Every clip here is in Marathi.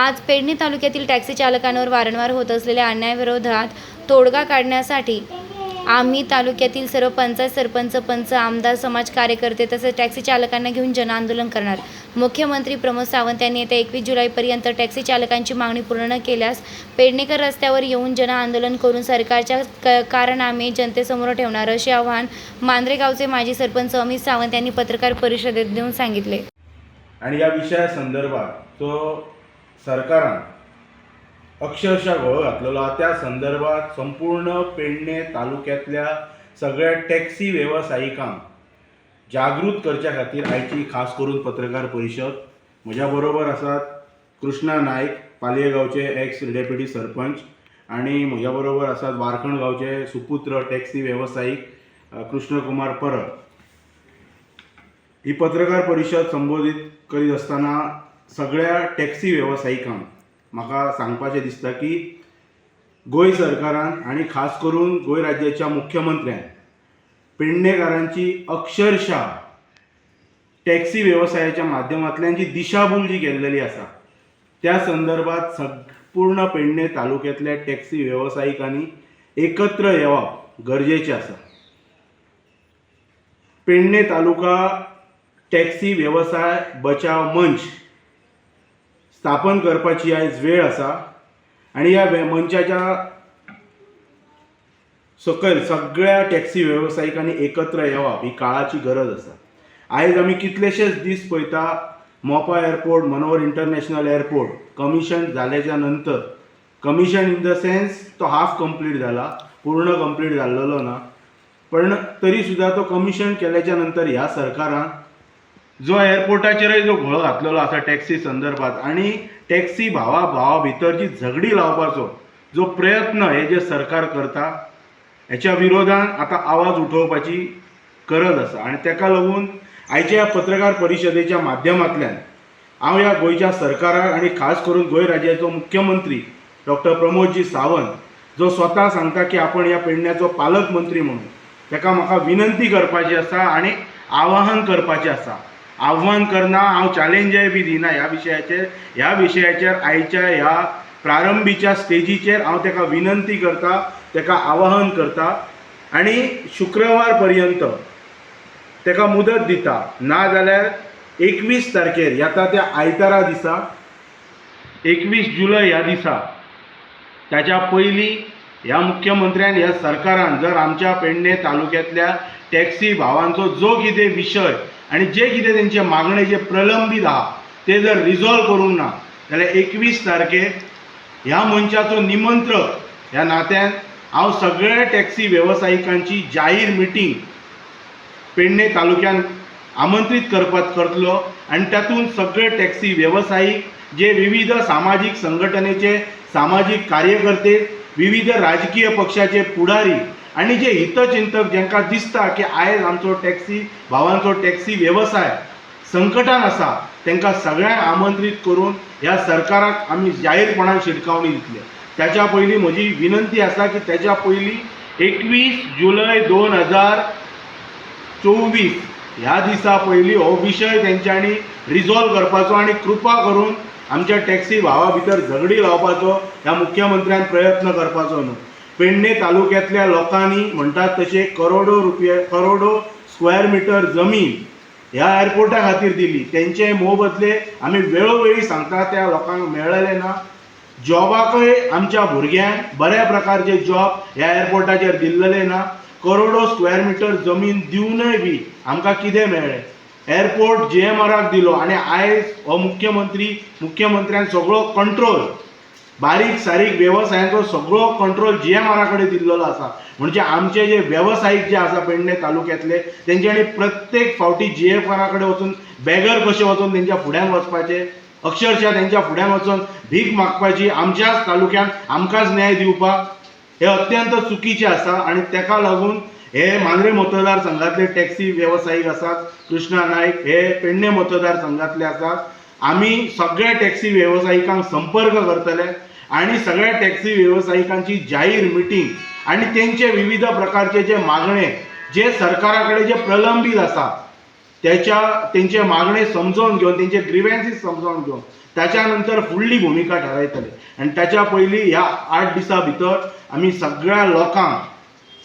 आज पेडणे तालुक्यातील टॅक्सी चालकांवर वारंवार होत असलेल्या अन्यायाविरोधात तोडगा काढण्यासाठी आम्ही तालुक्यातील सर्व पंचायत सरपंच पंच आमदार समाज कार्यकर्ते तसेच टॅक्सी चालकांना घेऊन जनआंदोलन करणार. मुख्यमंत्री प्रमोद सावंत यांनी येत्या एकवीस जुलैपर्यंत टॅक्सी चालकांची मागणी पूर्ण न केल्यास पेडणेकर रस्त्यावर येऊन जनआंदोलन करून सरकारच्या क कारनामे जनतेसमोर ठेवणार असे आव्हान मांद्रेगावचे माजी सरपंच अमित सावंत यांनी पत्रकार परिषदेत देऊन सांगितले. आणि या विषयासंदर्भात तो सरकारान अक्षरशः घोळ घातलेलो आहा. त्या संदर्भात संपूर्ण पेडणे तालुक्यातल्या सगळ्या टॅक्सी वेवसायिकांक जागृत करच्या खातीर आयची खास करून पत्रकार परिशद म्हज्या बरोबर आसात कृष्णा नायक पालये गांवचे एक्स डेप्युटी सरपंच आणि म्हज्या बरोबर आसात वारखण गांवचे सुपुत्र टॅक्सी वेवसायीक कृष्णकुमार परब. ही पत्रकार परिशद संबोधित करीत असताना सगळ्या टॅक्सी वेवसायिकांक म्हाका सांगपाचें दिसता की गोंय सरकारान आनी खास करून गोंय राज्याच्या मुख्यमंत्र्यान पेडणेकारांची अक्षरशः टॅक्सी वेवसायाच्या माध्यमांतल्यान जी दिशाभूल जी केल्लेली आसा त्या संदर्भात संपूर्ण पेडणे तालुक्यातल्या टॅक्सी वेवसायिकांनी एकत्र येवप गरजेचें आसा. पेडणे तालुका टॅक्सी वेवसाय बचाव मंच स्थापन करपाची आयज वेळ आसा आनी ह्या मंचाच्या सकयल सगळ्या टॅक्सी वेवसायिकांनी एकत्र येवप ही काळाची गरज आसा आयज आमी कितलेशेच दीस पळयता Mopa airport Manohar international airport commission जाल्याच्या नंतर कमिशन इन द सेन्स तो हाफ कंप्लीट जाला पूर्ण कंप्लीट जाल्लेलो ना. पण तरी सुद्धा तो कमिशन केल्याच्यानंतर ह्या सरकारान जो एअरपोर्टाचेरय जो घोळ घातलेलो आसा टॅक्सी संदर्भात आणि टॅक्सी भावा भावा भितर जी झगडी लावपाचो जो प्रयत्न हे जे सरकार करता हेच्या विरोधान आतां आवाज उठोवपाची गरज आसा आनी ताका लागून आयच्या ह्या पत्रकार परिशदेच्या माध्यमांतल्यान हांव ह्या गोंयच्या सरकाराक आनी खास करून गोंय राज्याचो मुख्यमंत्री डॉक्टर प्रमोदजी सावंत जो स्वता सांगता की आपण ह्या पेडण्याचो पालक मंत्री म्हणून ताका म्हाका विनंती करपाची आसा आनी आवाहन करपाचें आसा आव्हान करना हांव चॅलेंजय बी दिना ह्या विशयाचेर ह्या विशयाचेर आयच्या ह्या प्रारंभीच्या स्टेजीचेर हांव ताका विनंती करता ताका आवाहन करता आनी शुक्रवार पर्यंत ताका मुदत दिता. नाजाल्यार एकवीस तारखेर येता त्या आयतारा दिसा एकवीस जुलय ह्या दिसा ताच्या पयलीं ह्या मुख्यमंत्र्यान ह्या सरकारान जर आमच्या पेडणे तालुक्यातल्या टॅक्सी भावांचो जो कितें विशय आनी जे कितें तेंचे मागणे जे प्रलंबीत आहा ते जर रिझॉल्व करूंक ना जाल्यार एकवीस तारखेर ह्या मनशाचो निमंत्रक ह्या नात्यान हांव सगळ्या टॅक्सी वेवसायिकांची जाहीर मिटींग पेडणे तालुक्यान आमंत्रीत करपात करतलो आनी तातूंत सगळे टॅक्सी वेवसायीक जे विविध सामाजीक संघटनेचे सामाजीक कार्यकर्ते विविध राजकीय पक्षाचे पुढारी आनी जे हितचिंतक जेंकां दिसता की आयज आमचो टॅक्सी भावांचो टॅक्सी वेवसाय संकटान आसा तांकां सगळ्यांक आमंत्रीत करून ह्या सरकाराक आमी जाहीरपणान शिटकावणी दितले. त्याच्या पयलीं म्हजी विनंती आसा की त्याच्या पयलीं एकवीस जुलय दोन हजार चोवीस ह्या दिसा पयलीं हो विशय तेंच्यांनी रिझॉल्व करपाचो आनी कृपा करून आमच्या टॅक्सी भावा भितर झगडी लावपाचो ह्या मुख्यमंत्र्यान प्रयत्न करपाचो न्हू. पेडणे तालुक्यातल्या लोकांनी म्हणटात तशे करोडो रुपये करोडो स्क्वेअर मिटर जमीन ह्या एअरपोर्टा खातीर दिली. तेंचे मोबदले आमी वेळोवेळी सांगता त्या लोकांक मेळ्ळले ना. जॉबाकय आमच्या भुरग्यांक बऱ्या प्रकारचे जॉब ह्या एअरपोर्टाचेर दिल्लेले ना. करोडो स्क्वेअर मिटर जमीन दिवनय बी आमकां कितें मेळ्ळें एअरपोर्ट जे एम आराक दिलो आनी आयज हो मुख्यमंत्री मुख्यमंत्र्यान सगळो कंट्रोल बारीक सारीक वेवसायांचो सगळो कंट्रोल जी एम आराकडे दिल्लो आसा म्हणजे आमचे जे वेवसायीक जे आसा पेडणे तालुक्यातले तेंच्यानी प्रत्येक फावटी जी एफ आराकडे वचून बॅगर कशें वचून तेंच्या फुड्यान वचपाचें अक्षरशः तेंच्या फुड्यान वचून भीक मागपाची आमच्याच तालुक्यान आमकांच न्याय दिवपाक हे अत्यंत चुकीचे आसा आनी ताका लागून हे मांद्रे मतदारसंघातले टॅक्सी वेवसायीक आसात कृष्णा नायक हे पेडणे मतदारसंघातले आसात आमी सगळ्या टॅक्सी वेवसायिकांक संपर्क करतले. आनी सगळ्या टॅक्सी वेवसायिकांची जाहीर मिटींग आनी तेंचे विविध प्रकारचे जे मागणे जे सरकारा कडेन जे प्रलंबीत आसा त्याच्या तेंचे मागणे समजावून घेवन तेंचे ग्रिव्हन्सीस समजावून घेऊन त्याच्यानंतर फुडली भुमिका ठरयतले आनी त्याच्या पयलीं ह्या आठ दिसां भितर आमी सगळ्या लोकांक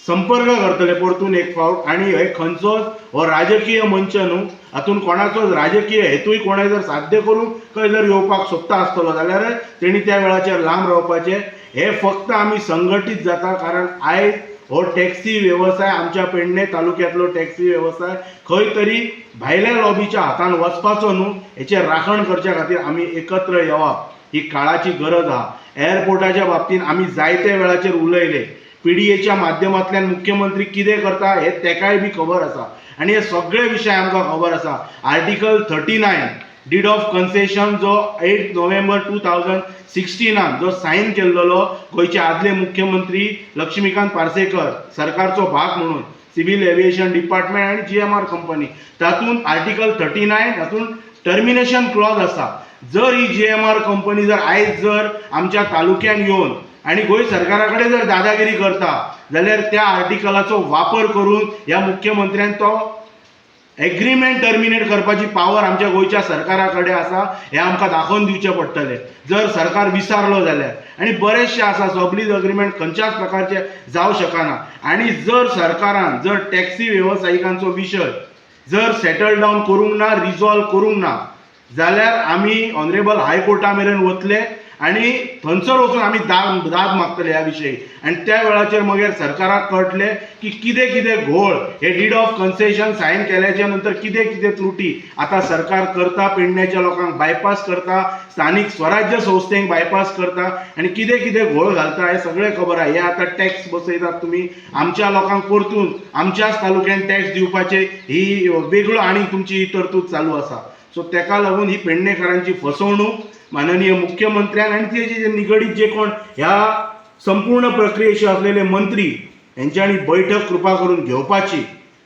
संपर्क करतले परतून एक फावट आणि हे खंयचोच हो राजकीय मंच न्हू? हातून कोणाचोच राजकीय हेतूय कोणें जर साध्य करून खंय जर येवपाक सोदता आसतलो जाल्यार तेणी त्या वेळाचेर लांब रावपाचें. हे फक्त आमी संघटीत जाता कारण आयज हो टॅक्सी वेवसाय आमच्या पेडणे तालुक्यांतलो टॅक्सी वेवसाय खंय तरी भायल्या लॉबीच्या हातान वचपाचो न्हू? हेचेर राखण करच्या खातीर आमी एकत्र येवप ही काळाची गरज आहा एअरपोर्टाच्या बाबतींत आमी जायते वेळाचेर उलयले. पीडीएच्या माध्यमांतल्यान मुख्यमंत्री कितें करता हे तेकाय बी खबर आसा आनी हे सगळे विशय आमकां खबर आसा article thirty nine deed of concession जो एट नोव्हेंबर टू थावजंड सिक्स्टिनान जो सायन केल्लो गोंयचे आदले मुख्यमंत्री लक्ष्मीकांत पार्सेकर सरकारचो भाग म्हणून सिव्हील एव्हिएशन डिपार्टमेंट आनी जी एम आर कंपनी. तातूंत आर्टिकल थर्टी नायन तातूंत टर्मिनेशन क्लॉज आसा जर ही जी एम आर कंपनी जर आयज जर आमच्या तालुक्यान येवन आणि गोंय सरकारा कडेन जर दादागिरी करता जाल्यार त्या आर्टिकलाचो वापर करून ह्या मुख्यमंत्र्यान तो एग्रीमेंट टर्मिनेट करपाची पावर आमच्या गोंयच्या सरकारा कडेन आसा हें आमकां दाखोवन दिवचें पडटलें. जर सरकार विसारलो जाल्यार. आनी बरेचशे आसा सबलीज अग्रीमेंट खंयच्याच प्रकारचे जावं शकना. आनी जर सरकारान जर टॅक्सी वेवसायिकांचो विशय जर सेटल डावन करूंक ना रिजॉल्व करूंक ना जाल्यार आमी ऑनरेबल हायकोर्टा मेरेन वतले. आनी थंयसर वचून आमी दाद दाद मागतले ह्या विशयी आनी त्या वेळाचेर मागीर सरकाराक कळटले की कितें कितें घोळ हे डीड ऑफ कन्सेशन सायन केल्याच्यानंतर कितें कितें त्रुटी. आतां सरकार करता पेडण्याच्या लोकांक बायपास करता स्थानीक स्वराज्य संस्थेक बायपास करता आनी कितें कितें घोळ घालता हे सगळें खबर आहा. हे आतां टॅक्स बसयतात तुमी आमच्या लोकांक परतून आमच्याच तालुक्यान टॅक्स दिवपाचे ही वेगळो आनी तुमची ही तरतूद चालू आसा. सो तेका लागून ही पेडणेकारांची फसवणूक माननीय मुख्यमंत्र्यान आनी तेजे जे निगडीत जे कोण ह्या संपूर्ण प्रक्रियेशी असलेले मंत्री यांच्यानी बैठक कृपा करून घेवपाची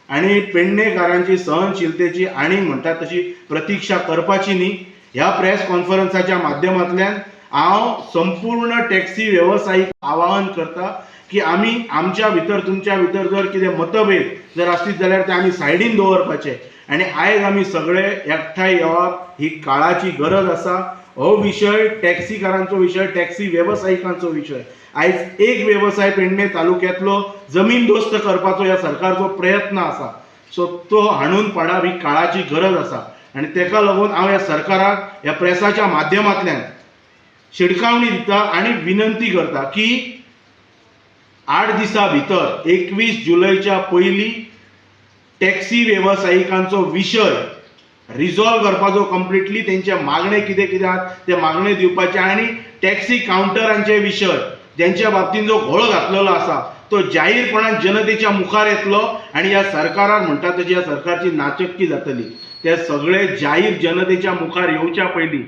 आणि पेडणेकारांची सहनशीलतेची आणि म्हणतात तशी प्रतीक्षा करपाची न्ही ह्या प्रेस कॉन्फरन्साच्या माध्यमांतल्यान हांव संपूर्ण टॅक्सी वेवसायीक आवाहन करता की आमी आमच्या भितर तुमच्या भितर जर कितें मतभेद जर आसलीत जाल्यार ते आमी सायडीन दवरपाचे आनी आयज आमी सगळे एकठांय येवप ही काळाची गरज आसा हो विशय टॅक्सीकारांचो विशय टॅक्सी वेवसायिकांचो विशय आयज एक वेवसाय पेडणे तालुक्यांतलो जमीन दोस्त करपाचो ह्या सरकारचो प्रयत्न आसा सो तो हाडून पाडप ही काळाची गरज आसा आनी तेका लागून हांव ह्या सरकाराक ह्या प्रेसाच्या माध्यमांतल्यान शिडकावणी दिता आनी विनंती करता की आठ दिसा भितर एकवीस जुलयच्या पयलीं टॅक्सी वेवसायिकांचो विशय रिजॉल्व करपाचो कंप्लिटली तेंचे मागणे कितें कितें आहात ते मागणे दिवपाचे आनी टॅक्सी कावंटरांचे विशय ज्यांच्या बाबतींत जो घोळ घातलेलो आसा तो जाहीरपणान जनतेच्या मुखार येतलो आनी ह्या सरकारान म्हणटा तशी ह्या सरकारची नाचक्की जातली. ते सगळे जाहीर जनतेच्या मुखार येवच्या पयलीं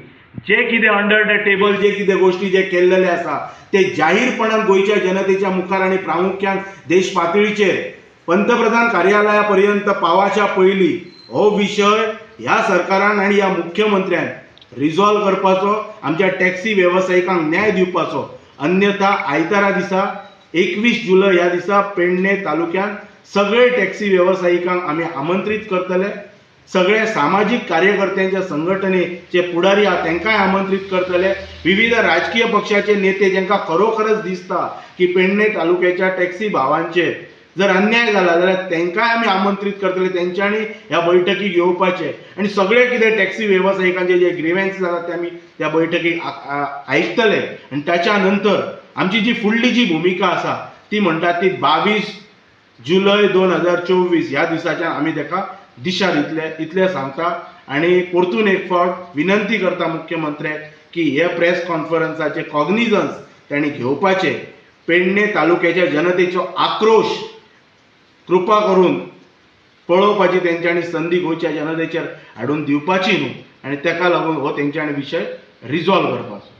जे कितें अंडर द टेबल जे कितें गोश्टी जे केल्लेले आसा ते जाहीरपणान गोंयच्या जनतेच्या मुखार आनी प्रामुख्यान देश पातळीचेर पंतप्रधान कार्यालया पर्यंत पावाच्या पयलीं हो विशय ह्या सरकारान आनी ह्या मुख्यमंत्र्यान. रिझॉल्व करपाचो आमच्या टॅक्सी वेवसायिकांक न्याय दिवपाचो. अन्यथा आयतारा दिसा एकवीस जुलय ह्या दिसा पेडणे तालुक्यान सगळे टॅक्सी वेवसायिकांक आमी आमंत्रीत करतले. सगळे सामाजीक कार्यकर्त्यांच्या संघटनेचे पुढारी आहा तांकांय आमंत्रीत करतले. विविध राजकीय पक्षाचे नेते जांकां खरोखरच दिसता की पेडणे तालुक्याच्या टॅक्सी भावांचेर जर अन्याय जाला जाल्यार तांकांय आमी आमंत्रीत करतले तेंच्यांनी ह्या बैठकीक येवपाचे आनी सगळे कितें टॅक्सी वेवसायिकांचे जे ग्रिव्हन्सीस आसात ते आमी त्या बैठकीक आयकतले आनी ताच्या नंतर आमची जी फुडली जी भुमिका आसा ती म्हणटात ती बावीस जुलय दोन हजार चोवीस ह्या दिसाच्यान आमी ताका दिशा दितले इतलें सांगता. आनी परतून एक फावट विनंती करता मुख्यमंत्र्याक की हे प्रेस कॉन्फरन्साचे कॉग्निजन्स तांणी घेवपाचे पेडणे तालुक्याच्या जनतेचो आक्रोश कृपा करून पळोवपाची तेंच्यांनी संदी गोंयच्या जनतेचेर हाडून दिवपाची न्हू. आनी तेका लागून हो तेंच्यानी विशय रिजॉल्व करपाचो.